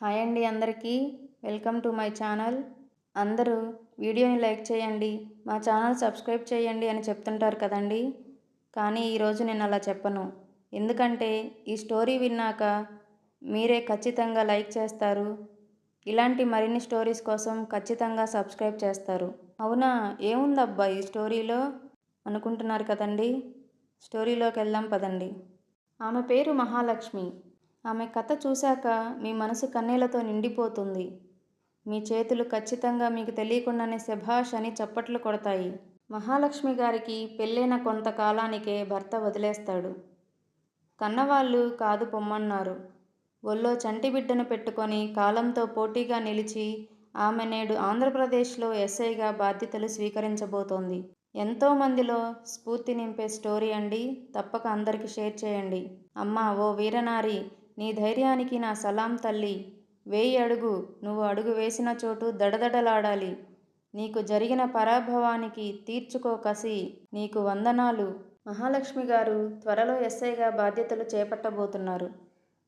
Hi అండి అందరికీ. Welcome to my channel. అందరూ వీడియోని లైక్ చేయండి మా ఛానల్ సబ్స్క్రైబ్ చేయండి అని చెప్తుంటారు కదండి. కానీ ఈరోజు నేను అలా చెప్పను. ఎందుకంటే ఈ స్టోరీ విన్నాక మీరే ఖచ్చితంగా లైక్ చేస్తారు. ఇలాంటి మరిన్ని స్టోరీస్ కోసం ఖచ్చితంగా సబ్స్క్రైబ్ చేస్తారు. అవునా? ఏముందబ్బా ఈ స్టోరీలో? అనుకుంటున్నారు కదండి. స్టోరీలోకి వెళ్దాం పదండి. ఆమె పేరు మహాలక్ష్మి. ఆమె కథ చూశాక మీ మనసు కన్నీళ్ళతో నిండిపోతుంది. మీ చేతులు ఖచ్చితంగా మీకు తెలియకుండానే శభాష్ అని చప్పట్లు కొడతాయి. మహాలక్ష్మి గారికి పెళ్ళైన కొంతకాలానికే భర్త వదిలేస్తాడు. కన్నవాళ్ళు కాదు పొమ్మన్నారు. ఒళ్ళో చంటి బిడ్డను పెట్టుకొని కాలంతో పోటీగా నిలిచి ఆమె నేడు ఆంధ్రప్రదేశ్లో ఎస్ఐగా బాధ్యతలు స్వీకరించబోతోంది. ఎంతో మందిలో స్ఫూర్తి నింపే స్టోరీ అండి. తప్పక అందరికీ షేర్ చేయండి. అమ్మా ఓ వీరనారి నీ ధైర్యానికి నా సలాం తల్లి. వేయి అడుగు నువ్వు అడుగు వేసిన చోటు దడదడలాడాలి. నీకు జరిగిన పరాభవానికి తీర్చుకో కసి నీకు వందనాలు. మహాలక్ష్మి గారు త్వరలో ఎస్ఐగా బాధ్యతలు చేపట్టబోతున్నారు.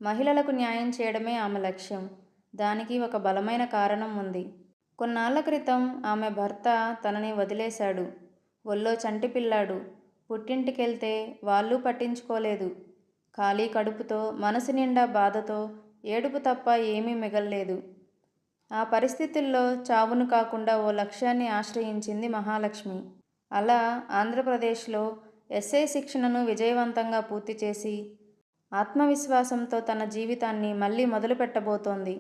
మహిళలకు న్యాయం చేయడమే ఆమె లక్ష్యం. దానికి ఒక బలమైన కారణం ఉంది. కొన్నాళ్ళ క్రితం ఆమె భర్త తనని వదిలేశాడు. ఒళ్ళో చంటి పిల్లాడు. పుట్టింటికెళ్తే వాళ్ళు పట్టించుకోలేదు. ఖాళీ కడుపుతో మనసు నిండా బాధతో ఏడుపు తప్ప ఏమీ మిగల్లేదు. ఆ పరిస్థితుల్లో చావును కాకుండా ఓ లక్ష్యాన్ని ఆశ్రయించింది మహాలక్ష్మి. అలా ఆంధ్రప్రదేశ్లో ఎస్ఐ శిక్షణను విజయవంతంగా పూర్తి చేసి ఆత్మవిశ్వాసంతో తన జీవితాన్ని మళ్ళీ మొదలుపెట్టబోతోంది.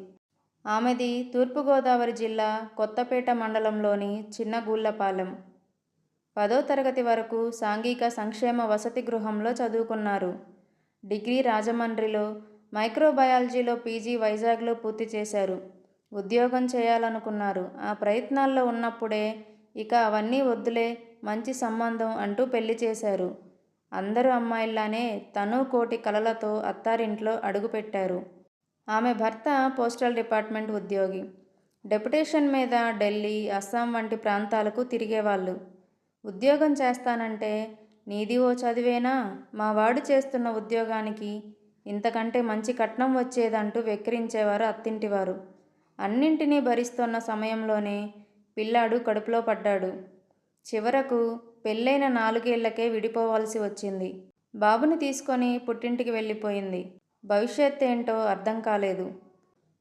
ఆమెది తూర్పుగోదావరి జిల్లా కొత్తపేట మండలంలోని చిన్నగూళ్ళపాలెం పదో తరగతి వరకు సాంఘిక సంక్షేమ వసతి గృహంలో చదువుకున్నారు. డిగ్రీ రాజమండ్రిలో మైక్రోబయాలజీలో పీజీ వైజాగ్లో పూర్తి చేశారు. ఉద్యోగం చేయాలనుకున్నారు. ఆ ప్రయత్నాల్లో ఉన్నప్పుడే ఇక అవన్నీ వద్దులే మంచి సంబంధం అంటూ పెళ్ళి చేశారు. అందరూ అమ్మాయిల్లానే తను కోటి కలలతో అత్తారింట్లో అడుగుపెట్టారు. ఆమె భర్త పోస్టల్ డిపార్ట్మెంట్ ఉద్యోగి. డెప్యుటేషన్ మీద ఢిల్లీ అస్సాం వంటి ప్రాంతాలకు తిరిగేవాళ్ళు. ఉద్యోగం చేస్తానంటే నీది ఓ చదివేనా? మా వాడు చేస్తున్న ఉద్యోగానికి ఇంతకంటే మంచి కట్నం వచ్చేదంటూ వెక్కిరించేవారు అత్తింటివారు. అన్నింటినీ భరిస్తున్న సమయంలోనే పిల్లాడు కడుపులో పడ్డాడు. చివరకు పెళ్ళైన నాలుగేళ్ళకే విడిపోవాల్సి వచ్చింది. బాబుని తీసుకొని పుట్టింటికి వెళ్ళిపోయింది. భవిష్యత్ ఏంటో అర్థం కాలేదు.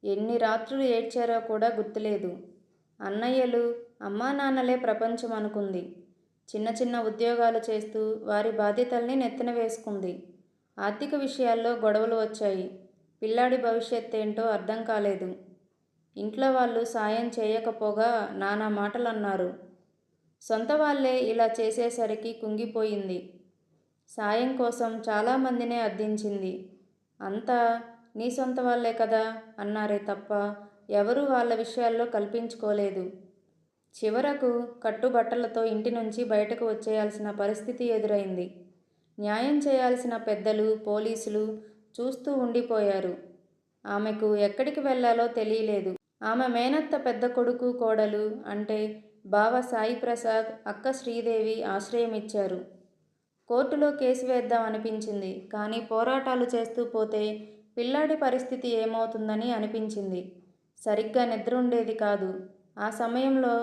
ఎన్ని రాత్రులు ఏడ్చారో కూడా గుర్తులేదు. అన్నయ్యలు అమ్మా నాన్నలే ప్రపంచం అనుకుంది. చిన్న చిన్న ఉద్యోగాలు చేస్తూ వారి బాధ్యతల్ని నెత్తిన వేసుకుంది ఆర్థిక విషయాల్లో గొడవలు వచ్చాయి. పిల్లాడి భవిష్యత్ ఏంటో అర్థం కాలేదు. ఇంట్లో వాళ్ళు సాయం చేయకపోగా నానా మాటలు అన్నారు సొంత వాళ్ళే ఇలా చేసేసరికి కుంగిపోయింది. సాయం కోసం చాలామందినే అర్థించింది. అంతా నీ సొంత వాళ్ళే కదా అన్నారే తప్ప ఎవరూ వాళ్ళ విషయాల్లో కల్పించుకోలేదు. చివరకు కట్టుబట్టలతో ఇంటి నుంచి బయటకు వచ్చేయాల్సిన పరిస్థితి ఎదురైంది. న్యాయం చేయాల్సిన పెద్దలు పోలీసులు చూస్తూ ఉండిపోయారు. ఆమెకు ఎక్కడికి వెళ్ళాలో తెలియలేదు. ఆమె మేనత్త పెద్ద కొడుకు కోడలు అంటే బావ సాయి ప్రసాద్ అక్క శ్రీదేవి ఆశ్రయం ఇచ్చారు కోర్టులో కేసు వేద్దాం అనిపించింది. కానీ పోరాటాలు చేస్తూ పోతే పిల్లాడి పరిస్థితి ఏమవుతుందని అనిపించింది. సరిగ్గా నిద్ర ఉండేది కాదు. ఆ సమయంలో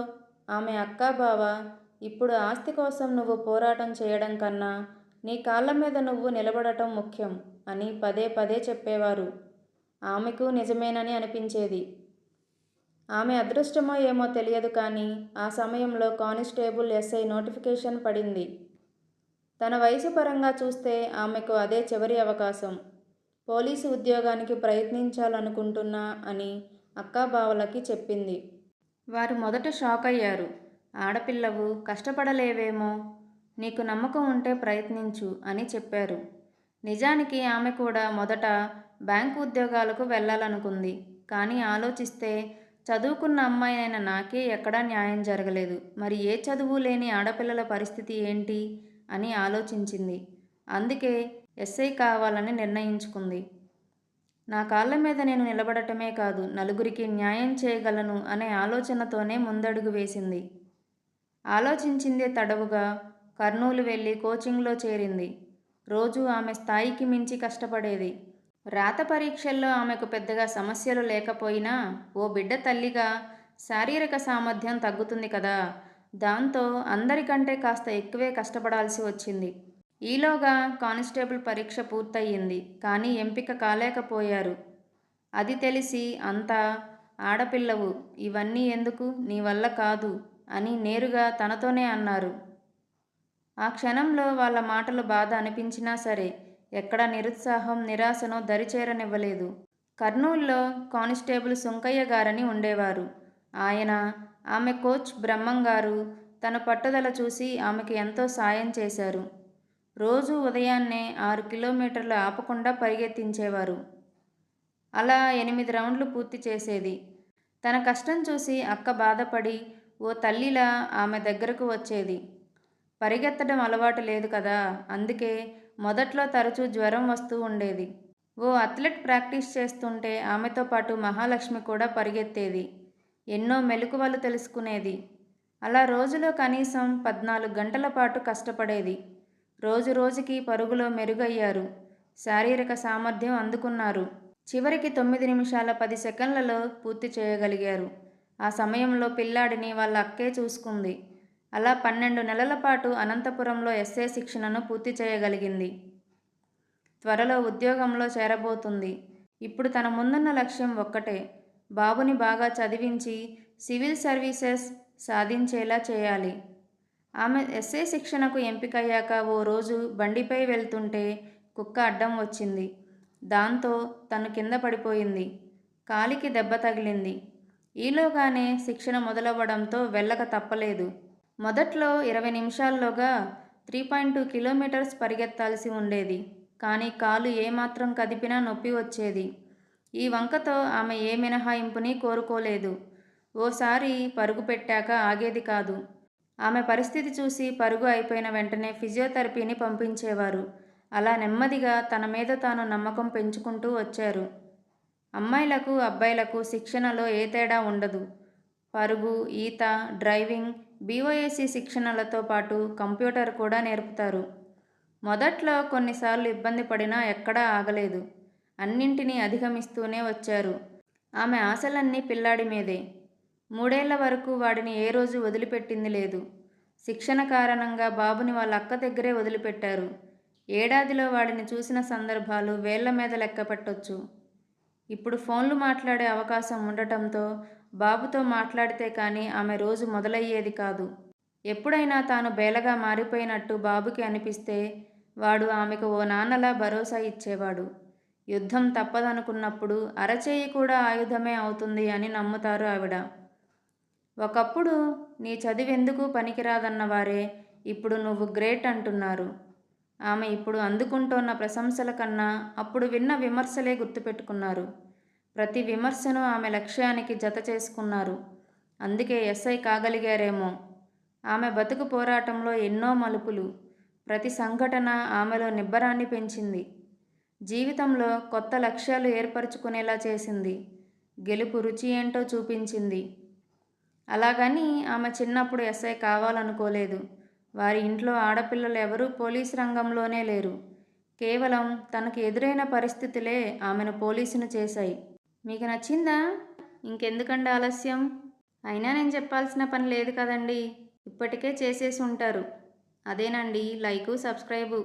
ఆమె అక్క బావ ఇప్పుడు ఆస్తి కోసం నువ్వు పోరాటం చేయడం కన్నా నీ కాళ్ళ మీద నువ్వు నిలబడటం ముఖ్యం అని పదే పదే చెప్పేవారు. ఆమెకు నిజమేనని అనిపించేది. ఆమె అదృష్టమో ఏమో తెలియదు కానీ ఆ సమయంలో కానిస్టేబుల్ ఎస్ఐ నోటిఫికేషన్ పడింది. తన వయసు పరంగా చూస్తే ఆమెకు అదే చివరి అవకాశం. పోలీసు ఉద్యోగానికి ప్రయత్నించాలనుకుంటున్నా అని అక్కాబావలకి చెప్పింది. వారు మొదట షాక్ అయ్యారు ఆడపిల్లవు కష్టపడలేవేమో నీకు నమ్మకం ఉంటే ప్రయత్నించు అని చెప్పారు. నిజానికి ఆమె కూడా మొదట బ్యాంకు ఉద్యోగాలకు వెళ్ళాలనుకుంది. కానీ ఆలోచిస్తే చదువుకున్న అమ్మాయి అయిన నాకే ఎక్కడా న్యాయం జరగలేదు. మరి ఏ చదువు లేని ఆడపిల్లల పరిస్థితి ఏంటి? అని ఆలోచించింది. అందుకే ఎస్ఐ కావాలని నిర్ణయించుకుంది. నా కాళ్ళ మీద నేను నిలబడటమే కాదు నలుగురికి న్యాయం చేయగలను అనే ఆలోచనతోనే ముందడుగు వేసింది. ఆలోచించిందే తడవుగా కర్నూలు వెళ్ళి కోచింగ్లో చేరింది. రోజు ఆమె స్థాయికి మించి కష్టపడేది. రాత పరీక్షల్లో ఆమెకు పెద్దగా సమస్యలు లేకపోయినా ఓ బిడ్డ తల్లిగా శారీరక సామర్థ్యం తగ్గుతుంది కదా దాంతో అందరికంటే కాస్త ఎక్కువే కష్టపడాల్సి వచ్చింది. ఈలోగా కానిస్టేబుల్ పరీక్ష పూర్తయింది కానీ ఎంపిక కాలేకపోయారు. అది తెలిసి అంతా ఆడపిల్లవు ఇవన్నీ ఎందుకు నీ వల్ల కాదు అని నేరుగా తనతోనే అన్నారు. ఆ క్షణంలో వాళ్ళ మాటలు బాధ అనిపించినా సరే ఎక్కడ నిరుత్సాహం నిరాశను దరిచేరనివ్వలేదు. కర్నూల్లో కానిస్టేబుల్ సుంకయ్య గారని ఉండేవారు. ఆయన ఆమె కోచ్ బ్రహ్మం గారు తన పట్టుదల చూసి ఆమెకు ఎంతో సాయం చేశారు. రోజు ఉదయాన్నే ఆరు కిలోమీటర్లు ఆపకుండా పరిగెత్తించేవారు. అలా ఎనిమిది రౌండ్లు పూర్తి చేసేది. తన కష్టం చూసి అక్క బాధపడి ఓ తల్లిలా ఆమె దగ్గరకు వచ్చేది. పరిగెత్తడం అలవాటు లేదు కదా అందుకే మొదట్లో తరచూ జ్వరం వస్తూ ఉండేది. ఓ అథ్లెట్ ప్రాక్టీస్ చేస్తుంటే ఆమెతో పాటు మహాలక్ష్మి కూడా పరిగెత్తేది. ఎన్నో మెలకువలు తెలుసుకునేది. అలా రోజులో కనీసం పద్నాలుగు గంటల పాటు కష్టపడేది. రోజు రోజుకి పరుగులో మెరుగయ్యారు. శారీరక సామర్థ్యం అందుకున్నారు. చివరికి తొమ్మిది నిమిషాల పది సెకండ్లలో పూర్తి చేయగలిగారు. ఆ సమయంలో పిల్లాడిని వాళ్ళ అక్కే చూసుకుంది. అలా పన్నెండు నెలల పాటు అనంతపురంలో ఎస్ఏ శిక్షణను పూర్తి చేయగలిగింది. త్వరలో ఉద్యోగంలో చేరబోతుంది. ఇప్పుడు తన ముందున్న లక్ష్యం ఒక్కటే బాబుని బాగా చదివించి సివిల్ సర్వీసెస్ సాధించేలా చేయాలి. ఆమె ఎస్ఏ శిక్షణకు ఎంపికయ్యాక ఓ రోజు బండిపై వెళ్తుంటే కుక్క అడ్డం వచ్చింది. దాంతో తను కింద పడిపోయింది. కాలికి దెబ్బ తగిలింది. ఈలోగానే శిక్షణ మొదలవ్వడంతో వెళ్ళక తప్పలేదు. మొదట్లో ఇరవై నిమిషాల్లోగా త్రీ పాయింట్ టూ కిలోమీటర్స్ పరిగెత్తాల్సి ఉండేది. కానీ కాలు ఏమాత్రం కదిపినా నొప్పి వచ్చేది. ఈ వంకతో ఆమె ఏ మినహాయింపుని కోరుకోలేదు. ఓసారి పరుగు పెట్టాక ఆగేది కాదు. ఆమె పరిస్థితి చూసి పరుగు అయిపోయిన వెంటనే ఫిజియోథెరపీని పంపించేవారు. అలా నెమ్మదిగా తన మీద తాను నమ్మకం పెంచుకుంటూ వచ్చారు. అమ్మాయిలకు అబ్బాయిలకు శిక్షణలో ఏ తేడా ఉండదు. పరుగు ఈత డ్రైవింగ్ బీఓఏసీ శిక్షణలతో పాటు కంప్యూటర్ కూడా నేర్పుతారు. మొదట్లో కొన్నిసార్లు ఇబ్బంది పడినా ఎక్కడా ఆగలేదు. అన్నింటినీ అధిగమిస్తూనే వచ్చారు. ఆమె ఆశలన్నీ పిల్లాడి మీదే. మూడేళ్ళ వరకు వాడిని ఏ రోజు వదిలిపెట్టింది లేదు. శిక్షణ కారణంగా బాబుని వాళ్ళ అక్క దగ్గరే వదిలిపెట్టారు. ఏడాదిలో వాడిని చూసిన సందర్భాలు వేళ్ళ మీద లెక్క పెట్టొచ్చు. ఇప్పుడు ఫోన్లు మాట్లాడే అవకాశం ఉండటంతో బాబుతో మాట్లాడితే కానీ ఆమె రోజు మొదలయ్యేది కాదు. ఎప్పుడైనా తాను బేలగా మారిపోయినట్టు బాబుకి అనిపిస్తే వాడు ఆమెకు ఓ నాన్నలా భరోసా ఇచ్చేవాడు. యుద్ధం తప్పదనుకున్నప్పుడు అరచేయి కూడా ఆయుధమే అవుతుంది అని నమ్ముతారు ఆవిడ. ఒకప్పుడు నీ చదివెందుకు పనికిరాదన్న వారే ఇప్పుడు నువ్వు గ్రేట్ అంటున్నారు. ఆమె ఇప్పుడు అందుకుంటోన్న ప్రశంసల కన్నా అప్పుడు విన్న విమర్శలే గుర్తుపెట్టుకున్నారు. ప్రతి విమర్శను ఆమె లక్ష్యానికి జత చేసుకున్నారు. అందుకే ఎస్ఐ కాగలిగారేమో. ఆమె బతుకు పోరాటంలో ఎన్నో మలుపులు. ప్రతి సంఘటన ఆమెలో నిబ్బరాన్ని పెంచింది. జీవితంలో కొత్త లక్ష్యాలు ఏర్పరచుకునేలా చేసింది. గెలుపు రుచి ఏంటో చూపించింది. అలాగని ఆమె చిన్నప్పుడు ఎస్ఐ కావాలనుకోలేదు. వారి ఇంట్లో ఆడపిల్లలు ఎవరూ పోలీసు రంగంలోనే లేరు. కేవలం తనకు ఎదురైన పరిస్థితులే ఆమెను పోలీసును చేశాయి. మీకు నచ్చిందా? ఇంకెందుకండి ఆలస్యం? అయినా నేను చెప్పాల్సిన పని లేదు కదండి. ఇప్పటికే చేసేసి ఉంటారు. అదేనండి లైకు సబ్స్క్రైబు.